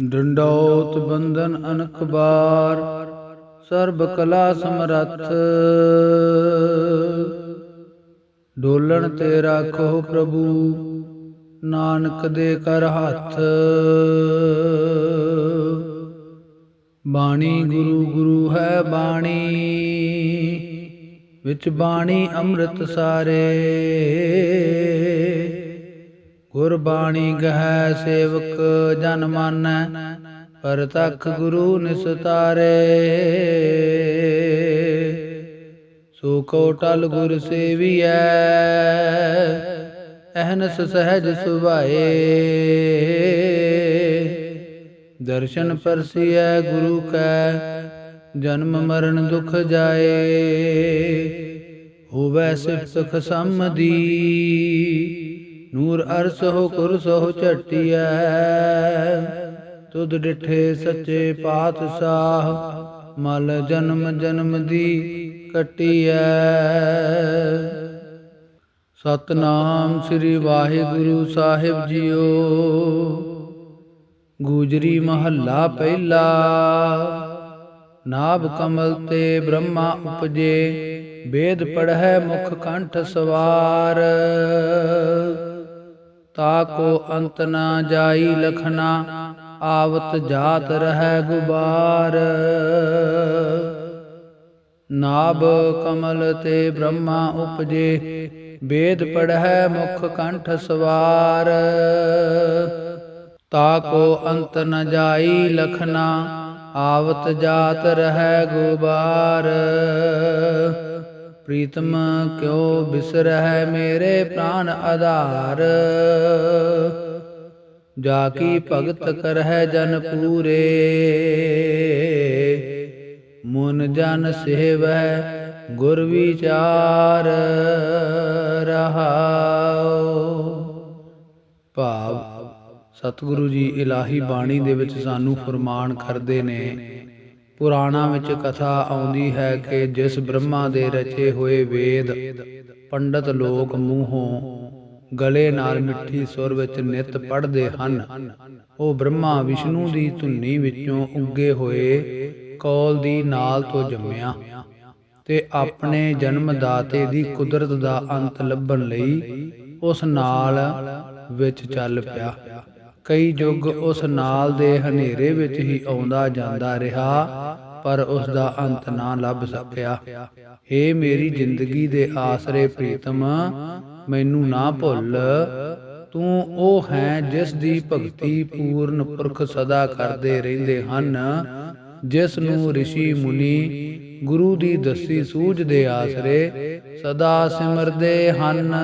ਡੰਡੌਤ ਬੰਧਨ ਅਨਕ ਬਾਰ, ਸਰਬ ਕਲਾ ਸਮਰੱਥ। ਡੋਲਣ ਤੇ ਰਾਖੋ ਪ੍ਰਭੂ, ਨਾਨਕ ਦੇ ਕਰ ਹੱਥ। ਬਾਣੀ ਗੁਰੂ ਗੁਰੂ ਹੈ ਬਾਣੀ, ਵਿੱਚ ਬਾਣੀ ਅੰਮ੍ਰਿਤ ਸਾਰੇ। ਗੁਰਬਾਣੀ ਗਹਿ ਸੇਵਕ ਜਨ ਮਾਨੈ ਪਰ ਗੁਰੂ ਨਿਸਤਾਰੇ। ਸੋ ਕੋ ਟਲ ਗੁਰ ਸੇਵੀਐ, ਅਹਨਸ ਸਹਿਜ ਸੁਭਾਏ। ਦਰਸ਼ਨ ਪਰਸੀਐ ਗੁਰੂ ਕੈ, ਜਨਮ ਮਰਨ ਦੁਖ ਜਾਏ। ਹੋਵੈ ਸਿਫਤ ਖਸਮਦੀ ਨੂਰ ਅਰਸ ਹੋ ਕੁਰ ਸੋ ਝਟਿਐ। ਤੁਧ ਡਿਠੇ ਸੱਚੇ ਪਾਤਸ਼ਾਹ, ਮਲ ਜਨਮ ਜਨਮ ਦੀ ਕਟਿਐ। ਸਤਨਾਮ ਸ੍ਰੀ ਵਾਹਿਗੁਰੂ ਸਾਹਿਬ ਜੀਓ। ਗੂਜਰੀ ਮਹੱਲਾ ਪਹਿਲਾ। ਨਾਭ ਕਮਲ ਤੇ ਬ੍ਰਹਮਾ ਉਪਜੇ। ਵੇਦ ਪੜ੍ਹੈ ਮੁਖ ਕੰਠ ਸਵਾਰ। ਤਾ ਕੋ ਅੰਤ ਨਾ ਜਾਈ ਲਖਨਾ ਆਵਤ ਜਾਤ ਰਹਿ ਗੁਬਾਰ। ਨਾਭ ਕਮਲ ਤੇ ਬ੍ਰਹਮਾ ਉਪਜੇ ਵੇਦ ਪੜ੍ਹੈ ਮੁਖ ਕੰਠ ਸਵਾਰ। ਤਾ ਕੋ ਅੰਤ ਨ ਜਾਈ ਲਖਨਾ ਆਵਤ ਜਾਤ ਰਹਿ ਗੁਬਾਰ। ਪ੍ਰੀਤਮ ਕਿਉ ਬਿਸਰਹਿ ਮੇਰੇ ਪ੍ਰਾਨ ਆਧਾਰ? ਜਾ ਕੀ ਭਗਤ ਕਰਹਿ ਜਨ ਪੂਰੇ? ਮਨ ਜਨ ਸੇਵੈ ਗੁਰ ਵਿਚਾਰ ਰਹਾਉ। ਭਾਵ, ਸਤਿਗੁਰੂ ਜੀ ਇਲਾਹੀ ਬਾਣੀ ਦੇ ਵਿੱਚ ਸਾਨੂੰ ਫਰਮਾਨ ਕਰਦੇ ਨੇ ਪੁਰਾਣਾ ਵਿੱਚ ਕਥਾ ਆਉਂਦੀ ਹੈ ਕਿ ਜਿਸ ਬ੍ਰਹਮਾ ਦੇ ਰਚੇ ਹੋਏ ਵੇਦ ਪੰਡਤ ਲੋਕ ਮੂੰਹੋਂ ਗਲੇ ਨਾਲ ਮਿੱਠੀ ਸੁਰ ਵਿੱਚ ਨਿਤ ਪੜ੍ਹਦੇ ਹਨ, ਉਹ ਬ੍ਰਹਮਾ ਵਿਸ਼ਨੂੰ ਦੀ ਧੁੰਨੀ ਵਿੱਚੋਂ ਉੱਗੇ ਹੋਏ ਕੌਲ ਦੀ ਨਾਲ ਤੋਂ ਜੰਮਿਆ ਤੇ ਆਪਣੇ ਜਨਮ ਦਾਤੇ ਦੀ ਕੁਦਰਤ ਦਾ ਅੰਤ ਲੱਭਣ ਲਈ ਉਸ ਨਾਲ ਵਿੱਚ ਚੱਲ ਪਿਆ। ਕਈ ਯੁੱਗ ਉਸ ਨਾਲ ਦੇ ਹਨੇਰੇ ਵਿੱਚ ਹੀ ਆਉਂਦਾ ਜਾਂਦਾ ਰਿਹਾ ਪਰ ਉਸ ਦਾ ਅੰਤ ਨਾ ਲੱਭ ਸਕਿਆ। ਏ ਮੇਰੀ ਜ਼ਿੰਦਗੀ ਦੇ ਆਸਰੇ ਪ੍ਰੀਤਮ ਮੈਨੂੰ ਨਾ ਭੁੱਲ। ਤੂੰ ਉਹ ਹੈ ਜਿਸ ਦੀ ਭਗਤੀ ਪੂਰਨ ਪੁਰਖ ਸਦਾ ਕਰਦੇ ਰਹਿੰਦੇ ਹਨ। ਜਿਸ ਨੂੰ ઋષਿ ਮੁਨੀ ਗੁਰੂ ਦੀ ਦਸੀ ਸੂਝ ਦੇ ਆਸਰੇ ਸਦਾ ਸਿਮਰਦੇ ਹਨ।